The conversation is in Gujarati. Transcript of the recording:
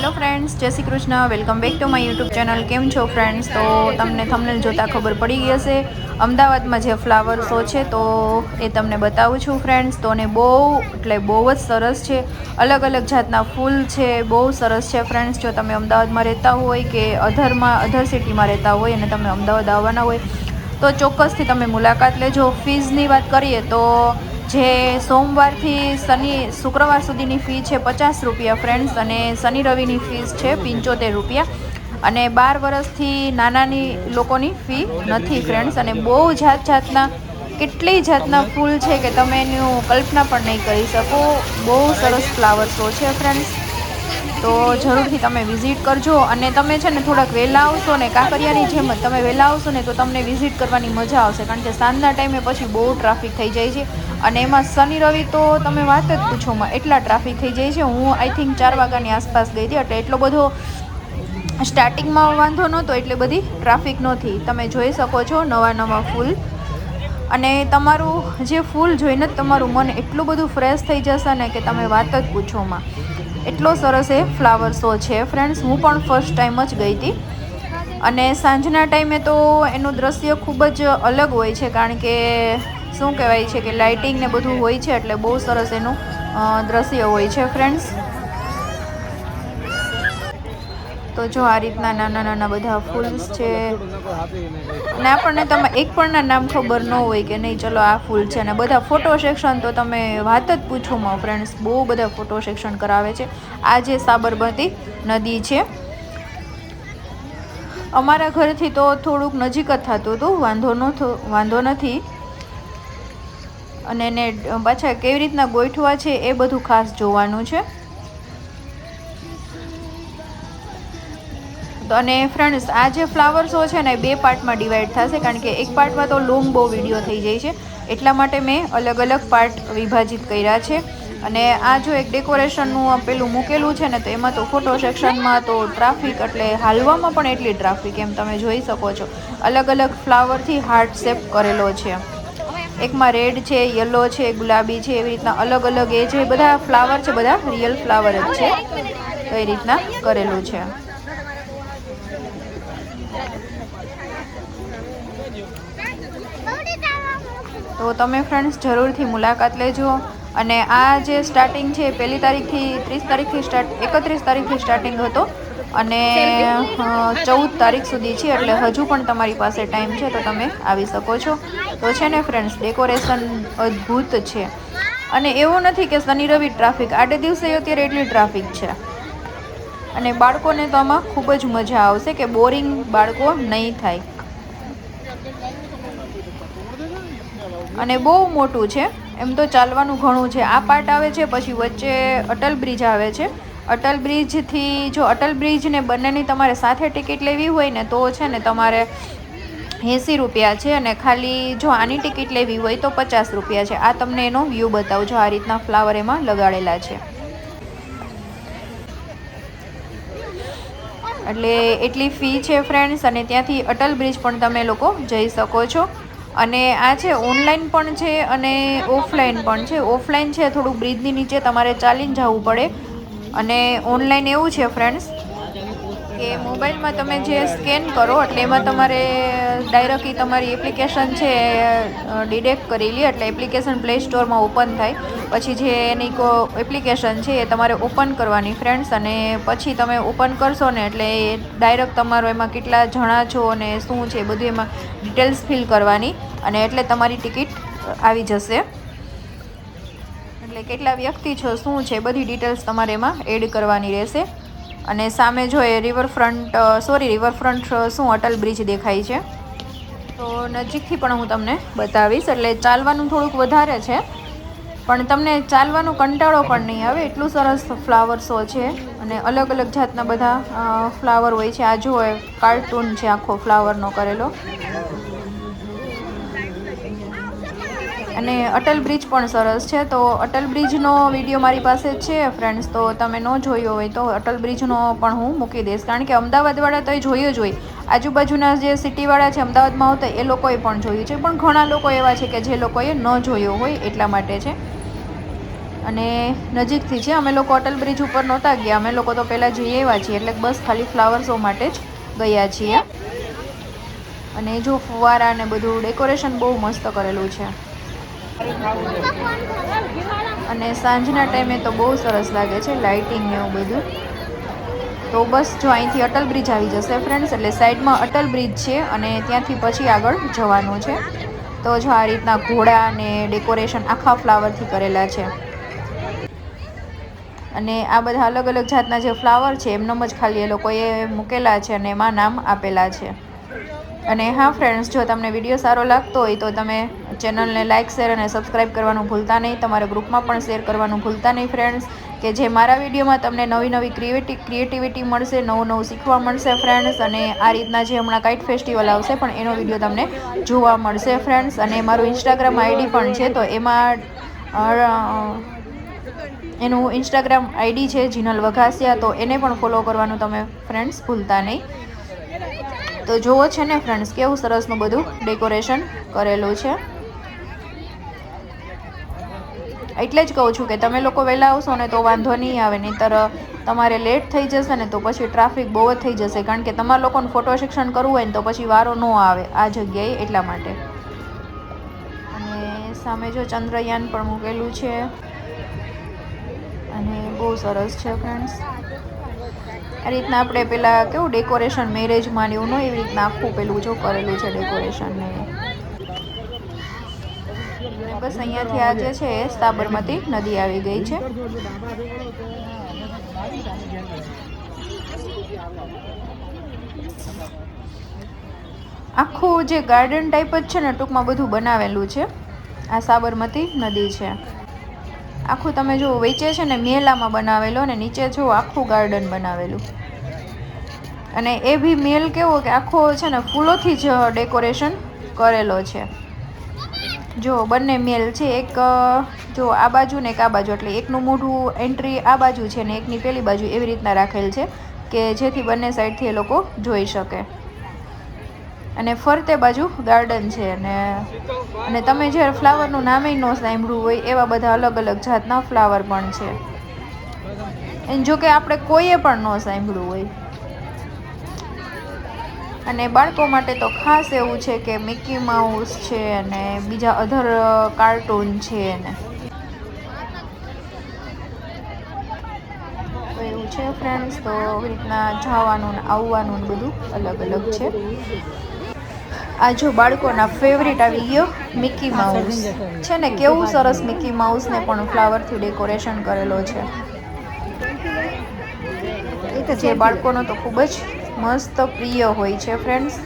હેલો ફ્રેન્ડ્સ, જય Shri Krishna. Welcome back to my YouTube channel. કેમ છો ફ્રેન્ડ્સ? તો તમને થંબનેલ જોતા ખબર પડી ગઈ હશે. અમદાવાદમાં જે ફ્લાવર શો છે, તો એ તમને બતાવું છું ફ્રેન્ડ્સ. તો ને બહુ, એટલે બહુ જ સરસ છે. અલગ અલગ જાતના ફૂલ છે. બહુ સરસ છે ફ્રેન્ડ્સ. જો તમે અમદાવાદમાં રહેતા હોય કે અધરમાં, અધર સિટીમાં રહેતા હોય અને તમે અમદાવાદ આવવાના હોય, તો ચોક્કસથી તમે મુલાકાત લેજો. ફીઝની વાત કરીએ તો જે સોમવારથી શનિ, શુક્રવાર સુધીની ફી છે પચાસ રૂપિયા ફ્રેન્ડ્સ અને શનિ રવિની ફીસ છે પંચોતેર રૂપિયા. અને બાર વર્ષથી નાનાની લોકોની ફી નથી ફ્રેન્ડ્સ અને બહુ જાત જાતના, કેટલી જાતના ફૂલ છે કે તમે એનું કલ્પના પણ નહીં કરી શકો. બહુ સરસ ફ્લાવર શો છે ફ્રેન્ડ્સ તો જરૂરથી તમે વિઝિટ કરજો અને તમે છે ને થોડાક વહેલા આવશો ને કાંકરિયાની જેમ જ તમે વહેલા આવશો ને તો તમને વિઝિટ કરવાની મજા આવશે કારણ કે સાંજના ટાઈમે પછી બહુ ટ્રાફિક થઈ જાય છે અને એમાં શનિ, રવિ તો તમે વાત જ પૂછોમાં એટલા ટ્રાફિક થઈ જાય છે. હું આઈ થિંક ચાર વાગ્યાની આસપાસ ગઈ હતી એટલે એટલો બધો સ્ટાર્ટિંગમાં વાંધો નહોતો એટલે બધી ટ્રાફિક નહોતી. તમે જોઈ શકો છો નવા નવા ફૂલ. અને તમારું જે ફૂલ જોઈને જ તમારું મન એટલું બધું ફ્રેશ થઈ જશે ને કે તમે વાત જ પૂછોમાં એટલો સરસ એ ફ્લાવર શો છે. ફ્રેન્ડ્સ હું પણ ફર્સ્ટ ટાઈમ જ ગઈ હતી. અને સાંજના ટાઈમે તો એનું દ્રશ્ય ખૂબ જ અલગ હોય છે, કારણ કે શું કહેવાય છે કે લાઇટિંગ ને બધું હોય છે, એટલે બહુ સરસ એનું દ્રશ્ય હોય છે. ફ્રેન્ડ્સ તો જો આ રીતના નાના નાના બધા ફૂલ્સ છે. અને આપણને તમે એક પણના નામ ખબર ન હોય કે નહીં, ચલો આ ફૂલ છે. અને બધા ફોટો સેક્શન તો તમે વાત જ પૂછો માં ફ્રેન્ડ્સ, બહુ બધા ફોટો સેક્શન કરાવે છે. આ જે સાબરમતી નદી છે, અમારા ઘરથી તો થોડુંક નજીક જ થતું હતું, વાંધો ન વાંધો નથી. અને એને પાછા કેવી રીતના ગોઠવા છે એ બધું ખાસ જોવાનું છે. તો અને ફ્રેન્ડ્સ આ જે ફ્લાવર શો છે ને બે પાર્ટમાં ડિવાઈડ થશે, કારણ કે એક પાર્ટમાં તો લોંગ બહુ વીડિયો થઈ જાય છે. એટલા માટે મેં અલગ અલગ પાર્ટ વિભાજિત કર્યા છે. અને આ જો એક ડેકોરેશનનું પેલું મૂકેલું છે ને, તો એમાં તો ફોટો સેક્શનમાં તો ટ્રાફિક એટલે હાલવામાં પણ એટલી ટ્રાફિક એમ તમે જોઈ શકો છો. અલગ અલગ ફ્લાવરથી હાર્ટ શેપ કરેલો છે. એકમાં રેડ છે યલો છે, ગુલાબી છે, એવી રીતના અલગ અલગ એ જે બધા ફ્લાવર છે, બધા રિયલ ફ્લાવર જ છે. તો એ રીતના કરેલું છે. તો તમે ફ્રેન્ડ્સ જરૂરથી મુલાકાત લેજો અને આ જે સ્ટાર્ટિંગ છે, પહેલી તારીખથી ત્રીસ તારીખથી સ્ટાર્ટ એકત્રીસ તારીખથી સ્ટાર્ટિંગ હતો અને ચૌદ તારીખ સુધી છે, એટલે હજુ પણ તમારી પાસે ટાઈમ છે, તો તમે આવી શકો છો. તો છે ને ફ્રેન્ડ્સ ડેકોરેશન અદ્ભુત છે. અને એવું નથી કે શનિ રવિ ટ્રાફિક આડે દિવસે અત્યારે એટલી ટ્રાફિક છે. અને બાળકોને તો આમાં ખૂબ જ મજા આવશે કે બોરિંગ બાળકો નહીં થાય. અને બહુ મોટું છે, એમ તો ચાલવાનું ઘણું છે. આ પાર્ટ આવે છે, પછી વચ્ચે અટલ બ્રિજ આવે છે. અટલ બ્રિજથી જો અટલ બ્રિજને બંનેની તમારે સાથે ટિકિટ લેવી હોય ને, તો છે ને તમારે એંસી રૂપિયા છે અને ખાલી જો આની ટિકિટ લેવી હોય તો પચાસ રૂપિયા છે. આ તમને એનો વ્યૂ બતાવજો આ રીતના ફ્લાવર એમાં લગાડેલા છે. એટલે એટલી ફી છે ફ્રેન્ડ્સ અને ત્યાંથી અટલ બ્રિજ પણ તમે લોકો જઈ શકો છો. અને આ છે ઓનલાઈન પણ છે અને ઓફલાઈન પણ છે. ઓફલાઈન છે થોડુંક બ્રિજની નીચે તમારે ચાલીને જવું પડે. અને ઓનલાઈન એવું છે ફ્રેન્ડ્સ કે મોબાઈલમાં તમે જે સ્કેન કરો, એટલે એમાં તમારે ડાયરેક્ટલી તમારી એપ્લિકેશન છે ડિડેક્ટ કરી લે, એટલે એપ્લિકેશન પ્લે સ્ટોરમાં ઓપન થાય. પછી જે એની કો એપ્લિકેશન છે, એ તમારે ઓપન કરવાની, ફ્રેન્ડ્સ, અને પછી તમે ઓપન કરશો ને, એટલે ડાયરેક્ટ તમારો એમાં કેટલા જણા છો અને શું છે બધું એમાં ડિટેલ્સ ફિલ કરવાની, અને એટલે તમારી ટિકિટ આવી જશે. એટલે કેટલા વ્યક્તિ છો, શું છે, બધી ડિટેલ્સ તમારે એમાં એડ કરવાની રહેશે. અને સામે જો એ રિવરફ્રન્ટ સોરી રિવરફ્રન્ટ શું અટલ બ્રિજ દેખાય છે? તો નજીકથી પણ હું તમને બતાવીશ. એટલે ચાલવાનું થોડુંક વધારે છે. પણ તમને ચાલવાનો કંટાળો પણ નહીં આવે. એટલું સરસ ફ્લાવર શો છે અને અલગ અલગ જાતના બધા ફ્લાવર હોય છે. આ જુઓ કાર્ટૂન છે આખો ફ્લાવરનો કરેલો. અને અટલ બ્રિજ પણ સરસ છે. તો અટલ બ્રિજનો વીડિયો મારી પાસે છે ફ્રેન્ડ્સ તો તમે ન જોયો હોય તો અટલ બ્રિજનો પણ હું મૂકી દઈશ. કારણ કે અમદાવાદવાળા તો એ જોયું જ હોય. આજુબાજુના જે સિટીવાળા છે અમદાવાદમાં આવતા એ લોકોએ પણ જોયું છે. પણ ઘણા લોકો એવા છે કે જે લોકોએ ન જોયો હોય એટલા માટે છે. અને નજીકથી છે અમે લોકો અટલ બ્રિજ ઉપર નહોતા ગયા, અમે લોકો તો પહેલાં જઈ આવ્યા છીએ. એટલે બસ ખાલી ફ્લાવર શો માટે જ ગયા છીએ. અને જો ફુવારા ને બધું ડેકોરેશન બહુ મસ્ત કરેલું છે. અને સાંજના ટાઈમે તો બહુ સરસ લાગે છે લાઇટિંગ ને એવું બધું. તો બસ જો અહીંથી અટલ બ્રિજ આવી જશે ફ્રેન્ડ્સ એટલે સાઈડમાં અટલ બ્રિજ છે અને ત્યાંથી પછી આગળ જવાનું છે. તો જો આ રીતના ઘોડા અને ડેકોરેશન આખા ફ્લાવરથી કરેલા છે. અને આ બધા અલગ અલગ જાતના જે ફ્લાવર છે, એમનો જ ખાલી એ લોકોએ મૂકેલા છે અને એમાં નામ આપેલા છે. અને હા ફ્રેન્ડ્સ જો તમને વીડિયો સારો લાગતો હોય તો તમે ચેનલને લાઇક શેર અને સબસ્ક્રાઈબ કરવાનું ભૂલતા નહીં. તમારા ગ્રુપમાં પણ શેર કરવાનું ભૂલતા નહીં, ફ્રેન્ડ્સ. કે જે મારા વિડીયોમાં તમને નવી નવી ક્રિએટિવ ક્રિએટિવિટી મળશે, નવું નવું શીખવા મળશે, ફ્રેન્ડ્સ. અને આ રીતના જે હમણાં કાઇટ ફેસ્ટિવલ આવશે પણ એનો વીડિયો તમને જોવા મળશે, ફ્રેન્ડ્સ. અને મારું ઇન્સ્ટાગ્રામ આઈડી પણ છે, તો એમાં એનું ઇન્સ્ટાગ્રામ આઈડી છે જીનલ વઘાસિયા, તો એને પણ ફોલો કરવાનું તમે, ફ્રેન્ડ્સ, ભૂલતા નહીં. તો જુઓ છે ને, ફ્રેન્ડ્સ, કેવું સરસનું બધું ડેકોરેશન કરેલું છે. એટલે જ કહું છું કે તમે લોકો વહેલા આવશો ને તો વાંધો નહીં આવે, નહીંતર તમારે લેટ થઈ જશે ને તો પછી ટ્રાફિક બહુ જ થઈ જશે. કારણ કે તમારા લોકોને ફોટો શિક્ષણ કરવું હોય ને તો પછી વારો ન આવે આ જગ્યાએ એટલા માટે. અને સામે જો ચંદ્રયાન પણ મૂકેલું છે. અને બહુ સરસ છે ફ્રેન્ડ્સ આ રીતના આપણે પેલા કેવું ડેકોરેશન મેરેજમાં ને એવું ન એવી રીતના આખું પેલું જો કરેલું છે ડેકોરેશન ને. અને બસ અહીંયાથી આ જે છે, એ સાબરમતી નદી આવી ગઈ છે. આખું જે ગાર્ડન ટાઈપ જ છે ને, ટૂંકમાં બધું બનાવેલું છે. આ સાબરમતી નદી છે. આખું તમે જો વેચે છે ને, મેલામાં બનાવેલો ને, નીચે જો આખું ગાર્ડન બનાવેલું. અને એ બી મેલ કેવો કે આખો છે ને, ફૂલોથી જ ડેકોરેશન કરેલો છે. જો, બંને મેલ છે. એક જો આ બાજુ ને એક આ બાજુ. એટલે એકનું મોઢું એન્ટ્રી આ બાજુ છે ને એકની પેલી બાજુ એવી રીતના રાખેલ છે કે જેથી બંને સાઈડથી એ લોકો જોઈ શકે. અને ફરતે બાજુ ગાર્ડન છે અને અને તમે જે ફ્લાવરનું નામે ન સાંભળ્યું હોય, એવા બધા અલગ અલગ જાતના ફ્લાવર પણ છે. અને જો કે આપણે કોઈએ પણ ન સાંભળ્યું હોય. અને બાળકો માટે તો ખાસ એવું છે કે મિકી માઉસ છે અને બીજા અધર કાર્ટૂન છે ને તો એવું છે ફ્રેન્ડ્સ તો આવી રીતના જવાનું ને આવવાનું ને બધું અલગ અલગ છે. આ જો બાળકોના ફેવરિટ આવી ગયો મિકી માઉસ છે ને, કેવું સરસ મિકી માઉસને પણ ફ્લાવરથી ડેકોરેશન કરેલો છે. જે બાળકોનો તો ખૂબ જ મસ્ત પ્રિય હોય છે ફ્રેન્ડ્સ